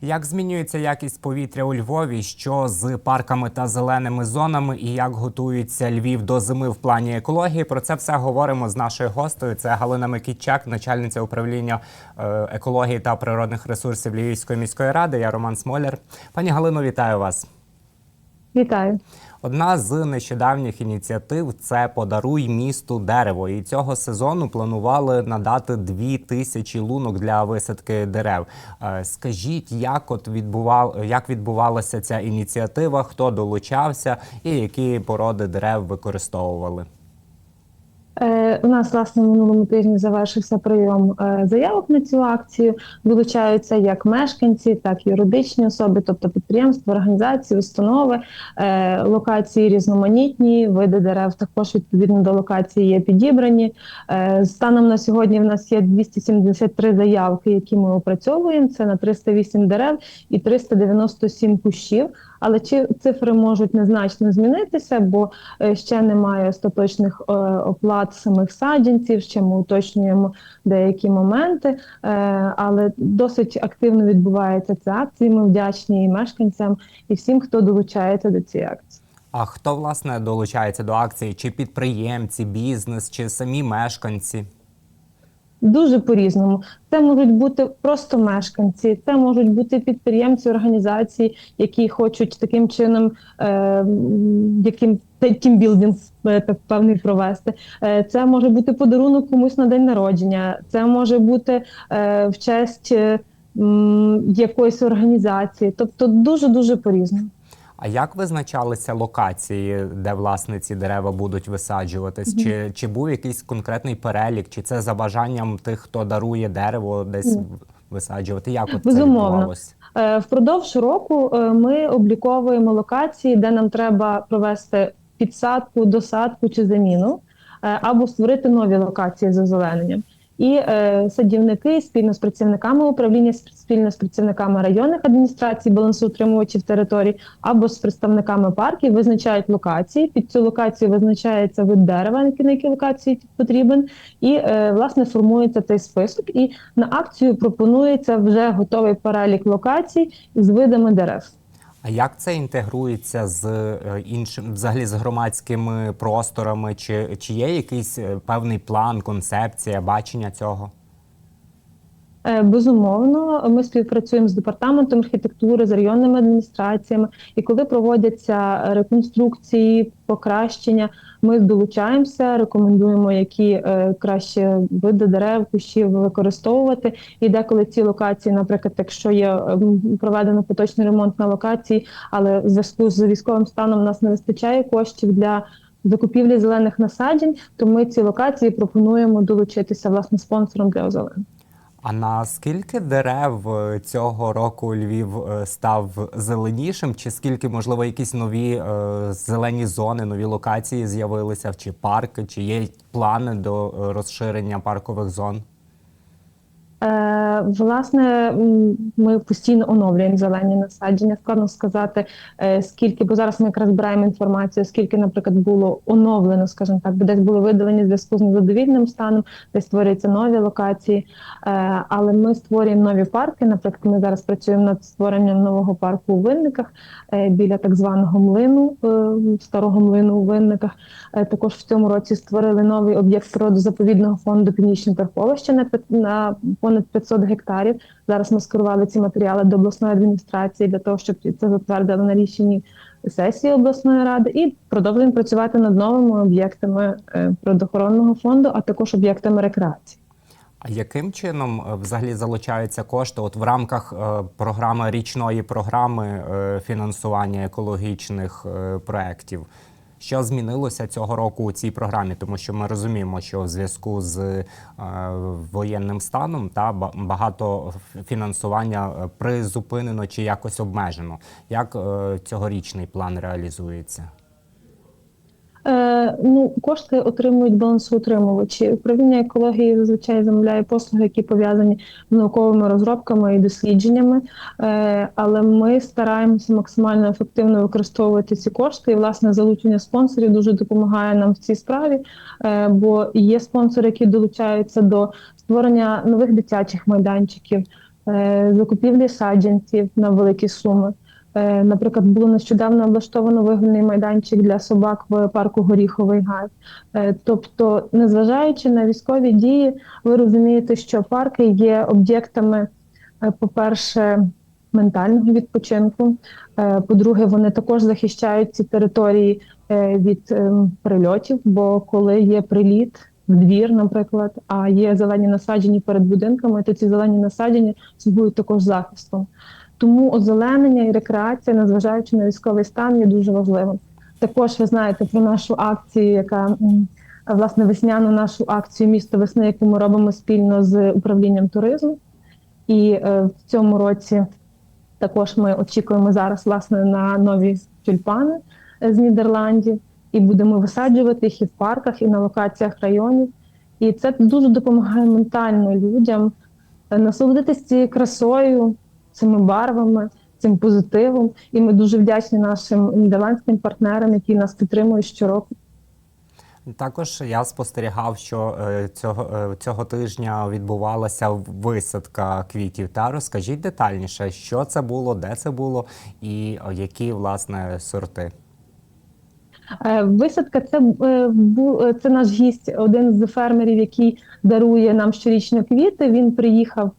Як змінюється якість повітря у Львові? Що з парками та зеленими зонами, і як готується Львів до зими в плані екології? Про це все говоримо з нашою гостею. Це Галина Микітчак, начальниця управління е, екології та природних ресурсів Львівської міської ради. Я Роман Смоляр. Пані Галино, вітаю вас. Вітаю. Одна з нещодавніх ініціатив це подаруй місту дерево. І цього сезону планували надати дві тисячі лунок для висадки дерев. Е, Скажіть, як от відбував, як відбувалася ця ініціатива, хто долучався і які породи дерев використовували? Е, у нас власне минулому тижні завершився прийом е, заявок на цю акцію. Долучаються як мешканці, так і юридичні особи, тобто підприємства, організації, установи, е, локації різноманітні, види дерев також відповідно до локації є підібрані. Станом на сьогодні в нас є 273 заявки, які ми опрацьовуємо. Це на 308 дерев і 397 кущів. Але чи цифри можуть незначно змінитися, бо е, ще немає остаточних е, оплат самих саджанців, ще ми уточнюємо деякі моменти. Е, Але досить активно відбувається ця акція. Ми вдячні і мешканцям, і всім, хто долучається до цієї акції. А хто власне долучається до акції? Чи підприємці, бізнес, чи самі мешканці? Дуже по-різному. Це можуть бути просто мешканці, це можуть бути підприємці, організації, які хочуть таким чином, е, яким тімбілдинг е, певний провести. Е, це може бути подарунок комусь на день народження, це може бути е, в честь е, якоїсь організації. Тобто дуже дуже по-різному. А як визначалися локації, де власне ці дерева будуть висаджуватись? Чи, чи був якийсь конкретний перелік, чи це за бажанням тих, хто дарує дерево десь Ні. висаджувати? Як от це відбувалося? Е, Впродовж року е, ми обліковуємо локації, де нам треба провести підсадку, досадку чи заміну, е, або створити нові локації з озелененням. І е, садівники спільно з працівниками управління, спільно з працівниками районних адміністрацій, балансоутримувачів територій або з представниками парків визначають локації. Під цю локацію визначається вид дерева, на якій локації потрібен, і е, власне формується цей список. І на акцію пропонується вже готовий перелік локацій з видами дерев. А як це інтегрується з е, іншим, взагалі з громадськими просторами? Чи, чи є якийсь е, певний план, концепція, бачення цього? Е, Безумовно, ми співпрацюємо з департаментом архітектури, з районними адміністраціями, і коли проводяться реконструкції, покращення, ми долучаємося, рекомендуємо, які е, краще види дерев, кущів використовувати. І деколи ці локації, наприклад, якщо є ем, проведено поточний ремонт на локації, але в зв'язку з військовим станом у нас не вистачає коштів для. Закупівлі зелених насаджень, то ми ці локації пропонуємо долучитися власне спонсором для озеленення. А наскільки дерев е, цього року Львів е, став зеленішим? Чи скільки, можливо, якісь нові е, зелені зони, нові локації з'явилися, чи парки, чи є плани до розширення паркових зон? Е, власне, ми постійно оновлюємо зелені насадження. Складно сказати, е, скільки, бо зараз ми якраз збираємо інформацію, скільки, наприклад, було оновлено, скажімо так, десь були видалені в зв'язку з незадовільним станом, десь створюються нові локації. Е, але ми створюємо нові парки. Наприклад, ми зараз працюємо над створенням нового парку у винниках біля так званого млину, старого млину у винниках. Також в цьому році створили новий об'єкт природозаповідного фонду Північне Верховище на на понад 500 гектарів. Зараз ми скерували ці матеріали до обласної адміністрації для того, щоб це затвердили на рішенні сесії обласної ради, і продовжуємо працювати над новими об'єктами е, природоохоронного фонду, а також об'єктами рекреації. А яким чином е, взагалі залучаються кошти? От в рамках е, програми річної програми фінансування екологічних проєктів? Що змінилося цього року у цій програмі? Тому що ми розуміємо, що в зв'язку з е, воєнним станом та ба- багато фінансування е, призупинено чи якось обмежено. Як е, цьогорічний план реалізується? Е, ну, кошти отримують балансоутримувачі. Управління екології зазвичай замовляє послуги, які пов'язані з науковими розробками і дослідженнями. Е, але ми стараємося максимально ефективно використовувати ці кошти. І власне залучення спонсорів дуже допомагає нам в цій справі, е, бо є спонсори, які долучаються до створення нових дитячих майданчиків. закупівлі саджанців на великі суми. Е, Наприклад, було нещодавно облаштовано вигульний майданчик для собак в парку Горіховий Гай. Е, Тобто, незважаючи на військові дії, ви розумієте, що парки є об'єктами, е, по-перше, ментального відпочинку. По-друге, вони також захищають ці території від ем, прильотів, бо коли є приліт в двір, наприклад, а є зелені насаджені перед будинками, то ці зелені насадження слугують також захистом. Тому озеленення і рекреація, незважаючи на військовий стан, є дуже важливим. Також ви знаєте про нашу акцію, яка власне весняну нашу акцію місто весни, яку ми робимо спільно з управлінням туризму. І е, в цьому році також ми очікуємо зараз власне на нові тюльпани е, з Нідерландів, і будемо висаджувати їх і в парках, і на локаціях районів. І це дуже допомагає ментально людям е, насолодитись цією красою, цими барвами, цим позитивом. І ми дуже вдячні нашим нідерландським партнерам, які нас підтримують щороку. Також я спостерігав, що е, цього, е, цього тижня відбувалася висадка квітів. Та розкажіть детальніше, що це було, де це було і е, які власне сорти. Висадка це, це наш гість, один з фермерів, який дарує нам щорічно квіти. Він приїхав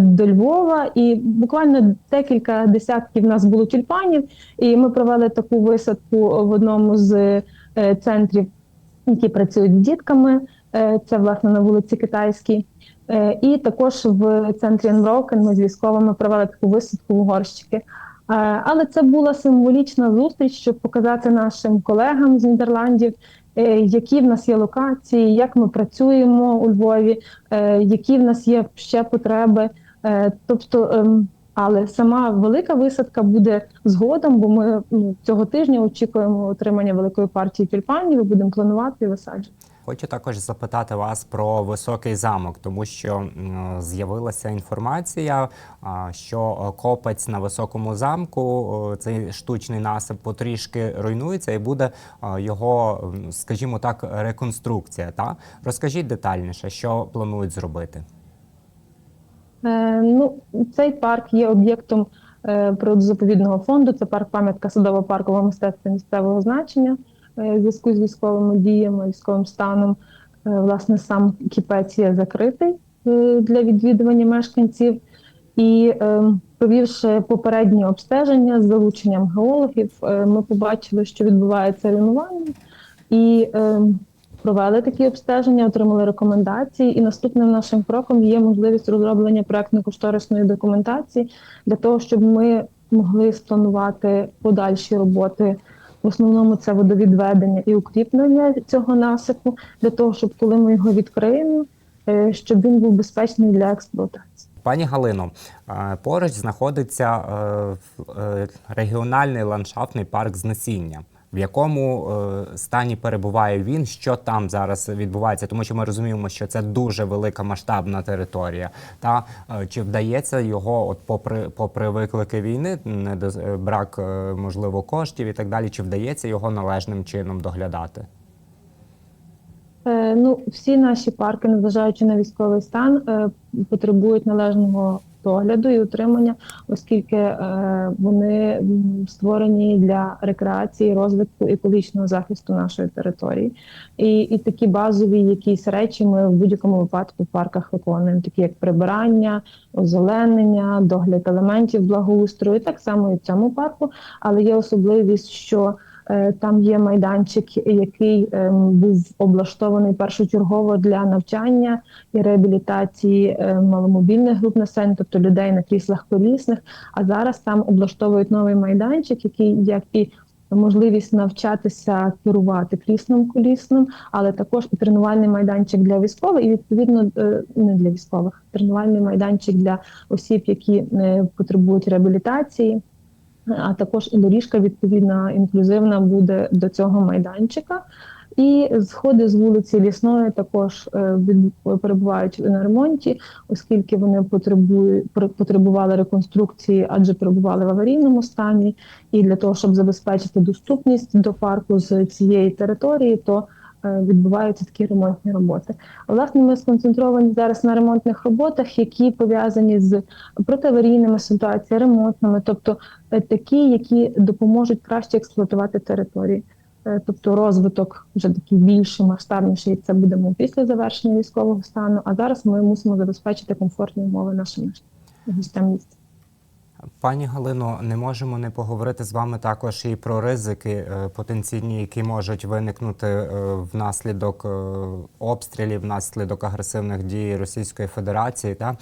до Львова, і буквально декілька десятків нас було тюльпанів. І ми провели таку висадку в одному з е, центрів, які працюють з дітками. Е, Це власне на вулиці Китайській. Е, І також в центрі Unbroken ми з військовими провели таку висадку в горщики. Е, Але це була символічна зустріч, щоб показати нашим колегам з Нідерландів, е, які в нас є локації, як ми працюємо у Львові, е, які в нас є ще потреби. Е, Тобто, ем, але сама велика висадка буде згодом, бо ми ну, цього тижня очікуємо отримання великої партії тюльпанів будемо планувати і висаджувати. Хочу також запитати вас про високий замок, тому що з'явилася інформація, що копець на високому замку, цей штучний насип потрішки руйнується, і буде його, скажімо так, реконструкція. Та розкажіть детальніше, що планують зробити. Е, ну, цей парк є об'єктом е, природозаповідного фонду. Це парк пам'ятка садово-паркового мистецтва місцевого значення в зв'язку з військовими діями, військовим станом. Е, власне, сам кіпець є закритий е, для відвідування мешканців. І е, провівши попереднє обстеження з залученням геологів, е, ми побачили, що відбувається руйнування, і е, провели такі обстеження, отримали рекомендації. І наступним нашим кроком є можливість розроблення проектно-кошторисної документації для того, щоб ми могли спланувати подальші роботи. В основному це водовідведення і укріплення цього насипу, для того, щоб коли ми його відкриємо, е, щоб він був безпечний для експлуатації. Пані Галино, е, поруч знаходиться е, регіональний ландшафтний парк Знесіння. В якому е, стані перебуває він, що там зараз відбувається, тому що ми розуміємо, що це дуже велика масштабна територія. Та е, чи вдається його, от попри попри виклики війни, недо- е, брак можливо коштів і так далі, чи вдається його належним чином доглядати? Ну, всі наші парки, незважаючи на військовий стан, потребують належного догляду і утримання, оскільки е, вони створені для рекреації, розвитку екологічного захисту нашої території. І, і такі базові якісь речі ми в будь-якому випадку в парках виконуємо, такі як прибирання, озеленення, догляд елементів благоустрою. Так само і в цьому парку, але є особливість, що Там є майданчик, який ем, був облаштований першочергово для навчання і реабілітації е, маломобільних груп населення, тобто людей на кріслах колісних. А зараз там облаштовують новий майданчик, який як і можливість навчатися керувати кріслом колісним, але також і тренувальний майданчик для військових, і відповідно е, не для військових, тренувальний майданчик для осіб, які е, потребують реабілітації а також і доріжка відповідна інклюзивна буде до цього майданчика. І сходи з вулиці Лісної також е, перебувають на ремонті, оскільки вони потребують потребували реконструкції, адже перебували в аварійному стані. І для того, щоб забезпечити доступність до парку з цієї території, то відбуваються такі ремонтні роботи. Власне, ми сконцентровані зараз на ремонтних роботах, які пов'язані з протиаварійними ситуаціями, ремонтними, тобто е, такі, які допоможуть краще експлуатувати території. Е, Тобто розвиток вже такий більший, масштабніший, це будемо після завершення військового стану. А зараз ми мусимо забезпечити комфортні умови нашим гостям міста. Пані Галино, не можемо не поговорити з вами також і про ризики е, потенційні, які можуть виникнути е, внаслідок е, обстрілів, внаслідок агресивних дій Російської Федерації. Та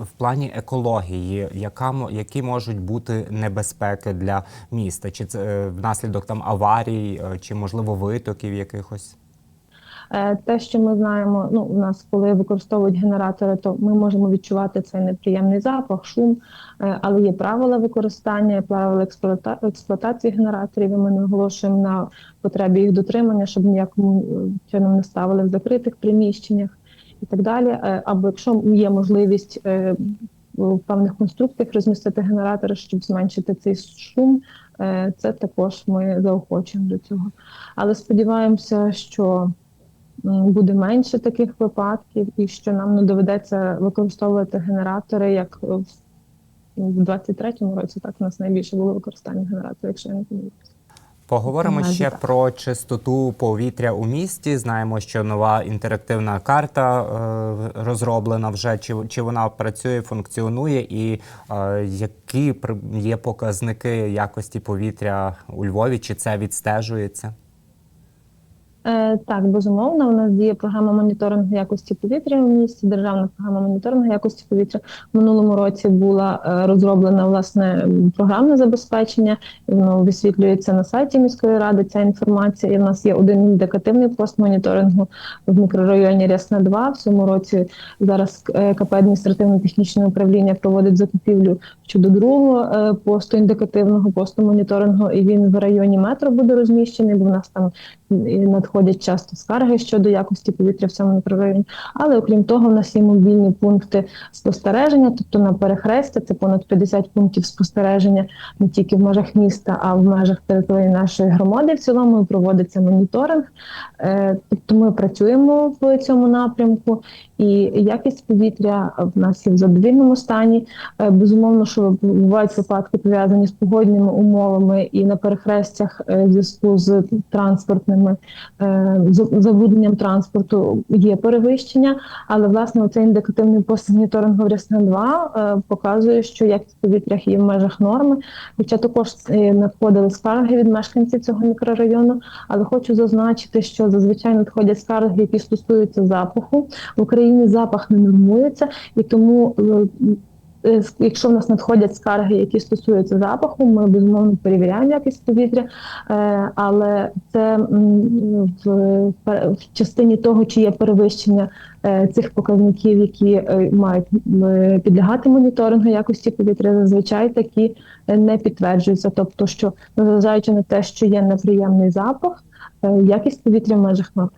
в плані екології, яка які можуть бути небезпеки для міста? Чи це внаслідок там аварій, чи можливо витоків якихось? Е, Те, що ми знаємо, ну у нас, коли використовують генератори, то ми можемо відчувати цей неприємний запах, шум, е, але є правила використання, правила експлуата- експлуатації генераторів. і Ми наголошуємо на потребі їх дотримання, щоб ніякому е, чином не ставили в закритих приміщеннях і так далі. Або якщо є можливість в певних конструкціях розмістити генератори, щоб зменшити цей шум, це також ми заохочуємо до цього. Але сподіваємося, що буде менше таких випадків, і що нам не доведеться використовувати генератори, як в в 23-му році. Так у нас найбільше було використання генераторів, якщо я не помиляюся. Поговоримо Наразі ще так. про чистоту повітря у місті. Знаємо, що нова інтерактивна карта е, розроблена вже. Чи, чи вона працює, функціонує, і е, які є показники якості повітря у Львові? Чи це відстежується? Е, так, безумовно, у нас діє програма моніторингу якості повітря у місті, державна програма моніторингу якості повітря. В минулому році була е, розроблена власне програмне забезпечення, воно висвітлюється на сайті міської ради. Ця інформація. І в нас є один індикативний пост моніторингу в мікрорайоні Рясна 2. В цьому році зараз е, КП адміністративно-технічне управління проводить закупівлю щодо другого посту індикативного посту моніторингу, і він в районі метро буде розміщений, бо в нас там і надходять часто скарги щодо якості повітря в цьому мікрорайоні. Але окрім того, в нас є мобільні пункти спостереження, тобто на перехрестя це понад 50 пунктів спостереження не тільки в межах міста, а в межах території нашої громади. В цілому проводиться моніторинг. Е, Тобто ми працюємо в цьому напрямку, і якість повітря в нас є в задовільному стані. Е, Безумовно, що бувають випадки пов'язані з погодними умовами і на перехрестях е, в зв'язку з транспортними е, забрудненням транспорту є перевищення, але власне оцей індикативний пост моніторингу Рясна 2 е, показує, що якість повітря є в межах норми. Хоча також надходили скарги від мешканців цього мікрорайону, але хочу зазначити, що зазвичай надходять скарги, які стосуються запаху. В Україні запах не нормується, і тому. е, е, Якщо в нас надходять скарги, які стосуються запаху, ми безумовно перевіряємо якість повітря, е, але це в, частині того, чи є перевищення цих показників, які мають підлягати моніторингу якості повітря, зазвичай такі не підтверджуються. Тобто, що незважаючи на те, що є неприємний запах, якість повітря в межах норм.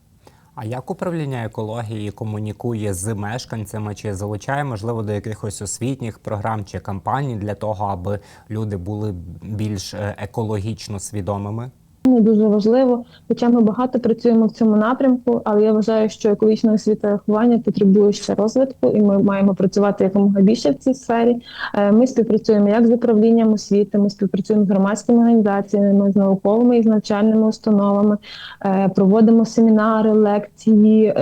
А як управління екології комунікує з мешканцями? Чи залучає можливо до якихось освітніх програм чи кампаній для того, аби люди були більш е, екологічно свідомими? Дуже важливо, хоча ми багато працюємо в цьому напрямку, але я вважаю, що екологічна освіта виховання потребує ще розвитку, і ми маємо працювати якомога більше в цій сфері. Е, Ми співпрацюємо як з управлінням освіти, ми співпрацюємо з громадськими організаціями, з науковими і з навчальними установами, е, проводимо семінари, лекції.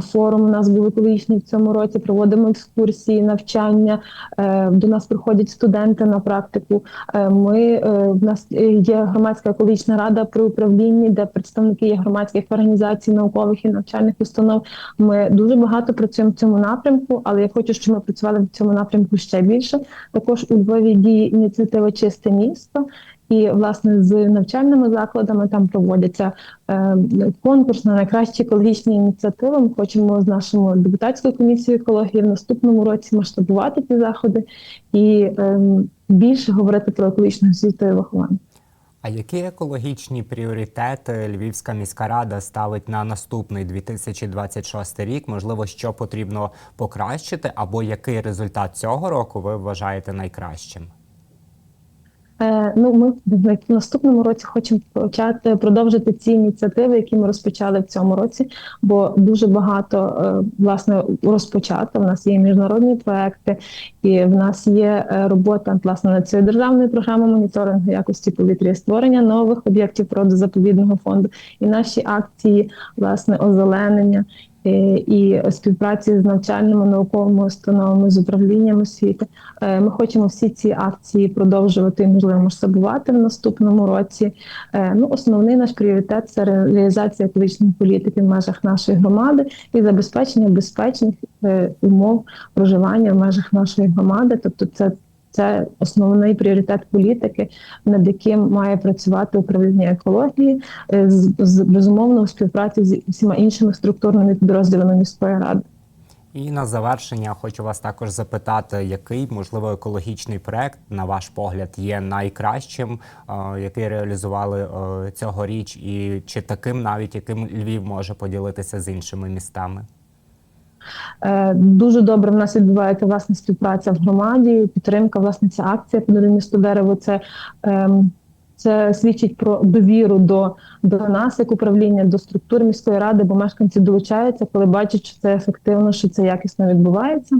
Форум у нас був екологічний в цьому році. Проводимо екскурсії, навчання. Е, До нас приходять студенти на практику. Е, Ми е, в нас є громадська екологічна рада при управлінні, де представники є громадських організацій, наукових і навчальних установ. Ми дуже багато працюємо в цьому напрямку, але я хочу, щоб ми працювали в цьому напрямку ще більше. Також у Львові діє ініціатива Чисте місто. І власне з навчальними закладами там проводяться е, конкурс на найкращі екологічні ініціативи. Ми хочемо з нашою депутатською комісією екології в наступному році масштабувати ці заходи і е, більше говорити про екологічну освіту і виховання. А які екологічні пріоритети Львівська міська рада ставить на наступний 2026 рік? Можливо, що потрібно покращити, або який результат цього року ви вважаєте найкращим? Е, Ну, ми в наступному році хочемо почати продовжити ці ініціативи, які ми розпочали в цьому році, бо дуже багато е, власне розпочато. В нас є міжнародні проекти, і в нас є е, робота власне над цією державною програмою моніторингу якості повітря створення нових об'єктів природозаповідного фонду, і наші акції власне озеленення. Е, І співпраці з навчальними науковими установами з управлінням освіти. Е, Ми хочемо всі ці акції продовжувати можливо масштабувати в наступному році. Е, Ну, основний наш пріоритет це реалізація екологічної політики в межах нашої громади і забезпечення безпечних умов проживання в межах нашої громади. Тобто, це це основний пріоритет політики, над яким має працювати управління екології е, з, з безумовно у співпраці з всіма іншими структурними підрозділами міської ради. І на завершення хочу вас також запитати, який можливо екологічний проект, на ваш погляд, є найкращим, е, який реалізували е, цьогоріч, і чи таким, навіть яким Львів може поділитися з іншими містами? Е, Дуже добре в нас відбувається власне співпраця в громаді, підтримка, власне, ця акція «Подаруй місто дерево. Це, ем, це свідчить про довіру до, до нас, як управління, до структур міської ради, бо мешканці долучаються, коли бачать, що це ефективно, що це якісно відбувається.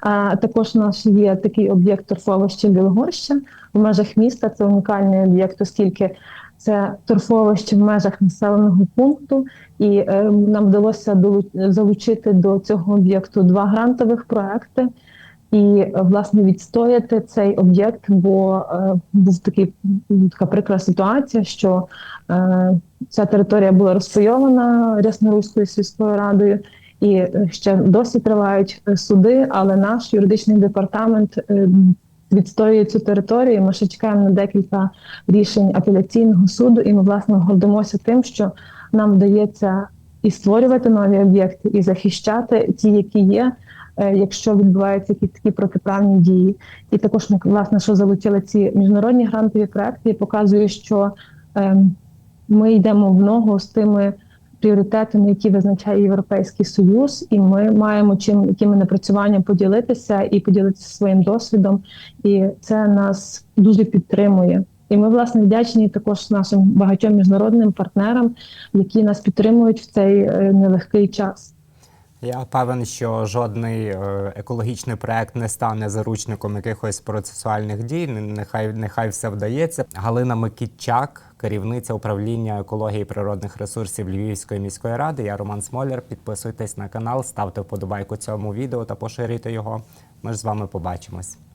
А також у нас є такий об'єкт торфовище Білогорща в межах міста. Це унікальний об'єкт, оскільки це торфовище в межах населеного пункту, і е, нам вдалося залучити до цього об'єкту два грантових проекти. І е, власне відстояти цей об'єкт, бо е, був такий така прикра ситуація, що е, ця територія була розпайована Рясноруською сільською радою, і е, ще досі тривають е, суди. Але наш юридичний департамент відстоює цю територію. Ми ще чекаємо на декілька рішень апеляційного суду, і ми власне гордимося тим, що нам вдається і створювати нові об'єкти, і захищати ті, які є. е, Якщо відбуваються якісь такі протиправні дії, і також ми власне, що залучили ці міжнародні грантові проекти, показує, що ем, ми йдемо в ногу з тими пріоритетами, які визначає Європейський Союз, і ми маємо чим якими напрацюванням поділитися і поділитися своїм досвідом, і це нас дуже підтримує. І ми власне вдячні також нашим багатьом міжнародним партнерам, які нас підтримують в цей е, нелегкий час. Я певен, що жодний е, екологічний проект не стане заручником якихось процесуальних дій. Нехай нехай все вдається. Галина Микітчак, керівниця управління екології і природних ресурсів Львівської міської ради. Я Роман Смоляр. Підписуйтесь на канал, ставте вподобайку цьому відео та поширюйте його. Ми ж з вами побачимось.